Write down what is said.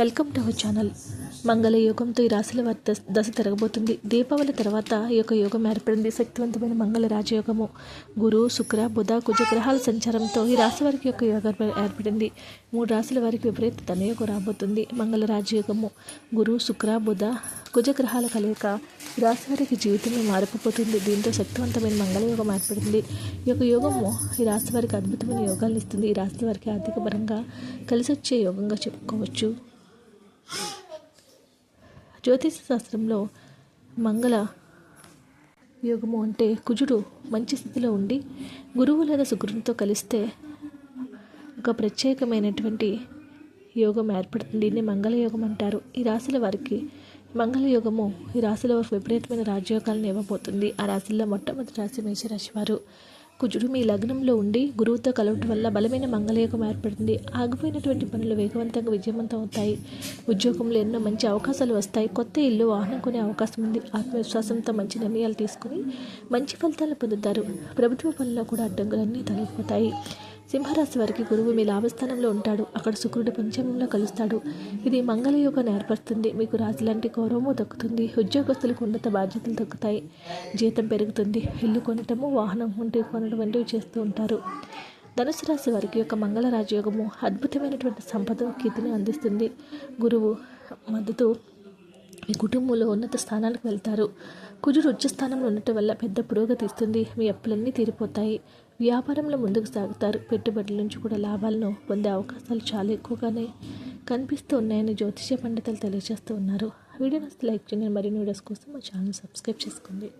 Welcome to our channel. మంగళ యోగంతో ఈ రాశుల వారి దశ దశ తిరగబోతుంది. దీపావళి తర్వాత ఈ యొక్క యోగం ఏర్పడింది. శక్తివంతమైన మంగళ రాజయోగము. గురు శుక్ర బుధ కుజ గ్రహాల సంచారంతో ఈ రాశి వారికి యొక్క యోగం ఏర్పడింది. మూడు రాశుల వారికి విపరీత ధనయోగం రాబోతుంది. మంగళ రాజయోగము. గురు శుక్ర బుధ కుజ గ్రహాల కలయిక ఈ రాశి వారికి జీవితంలో మారిపోతుంది దీంతో శక్తివంతమైన మంగళ యోగం ఏర్పడింది. ఈ యొక్క యోగము ఈ రాశి వారికి అద్భుతమైన యోగాలను ఇస్తుంది. ఈ రాశి వారికి ఆర్థిక పరంగా కలిసి వచ్చే యోగంగా చెప్పుకోవచ్చు. జ్యోతిష శాస్త్రంలో మంగళ యోగము అంటే కుజుడు మంచి స్థితిలో ఉండి గురువు లేదా శుక్రునితో కలిస్తే ఒక ప్రత్యేకమైనటువంటి యోగం ఏర్పడుతుంది. దీన్ని మంగళయోగం అంటారు. ఈ రాశుల వారికి మంగళయోగము ఈ రాశుల వారికి విపరీతమైన రాజయోగాలను ఇవ్వబోతుంది. ఆ రాశుల్లో మొట్టమొదటి రాశి మేషరాశి వారు. కుజుడు మీ లగ్నంలో ఉండి గురువుతో కలవటం వల్ల బలమైన మంగళయోగం ఏర్పడుతుంది ఆగిపోయినటువంటి పనులు వేగవంతంగా విజయవంతం అవుతాయి. ఉద్యోగంలో ఎన్నో మంచి అవకాశాలు వస్తాయి. కొత్త ఇల్లు వాహనం కొనే అవకాశం ఉంది. ఆత్మవిశ్వాసంతో మంచి నిర్ణయాలు తీసుకుని మంచి ఫలితాలు పొందుతారు. ప్రభుత్వ పనుల్లో కూడా అడ్డంకులన్నీ తొలగిపోతాయి. సింహరాశి వారికి గురువు మీ లాభస్థానంలో ఉంటాడు. అక్కడ శుక్రుడు పంచమంలో కలుస్తాడు. ఇది మంగళయోగాన్ని ఏర్పడుతుంది మీకు రాజు లాంటి గౌరవము దక్కుతుంది. ఉద్యోగస్తులకు ఉన్నత బాధ్యతలు దక్కుతాయి. జీతం పెరుగుతుంది. ఇల్లు కొనటము వాహనం ఉండి కొనడం వంటివి చేస్తూ ఉంటారు. ధనుసు రాశి వారికి యొక్క మంగళ రాజయోగము అద్భుతమైనటువంటి సంపద కీర్తిని అందిస్తుంది. గురువు మద్దతు మీ కుటుంబంలో ఉన్నత స్థానాలకు వెళ్తారు. కుజుడు ఉచ్చ స్థానంలో ఉండటం వల్ల పెద్ద పురోగతి ఇస్తుంది. మీ అప్పులన్నీ తీరిపోతాయి. వ్యాపారంలో ముందుకు సాగుతారు. పెట్టుబడుల నుంచి కూడా లాభాలను పొందే అవకాశాలు చాలా ఎక్కువగానే కనిపిస్తూ ఉన్నాయని జ్యోతిష పండితులు తెలియజేస్తూ ఉన్నారు. వీడియో నచ్చితే లైక్ చేయండి. మరిన్ని వీడియోస్ కోసం మా ఛానల్ సబ్స్క్రైబ్ చేసుకోండి.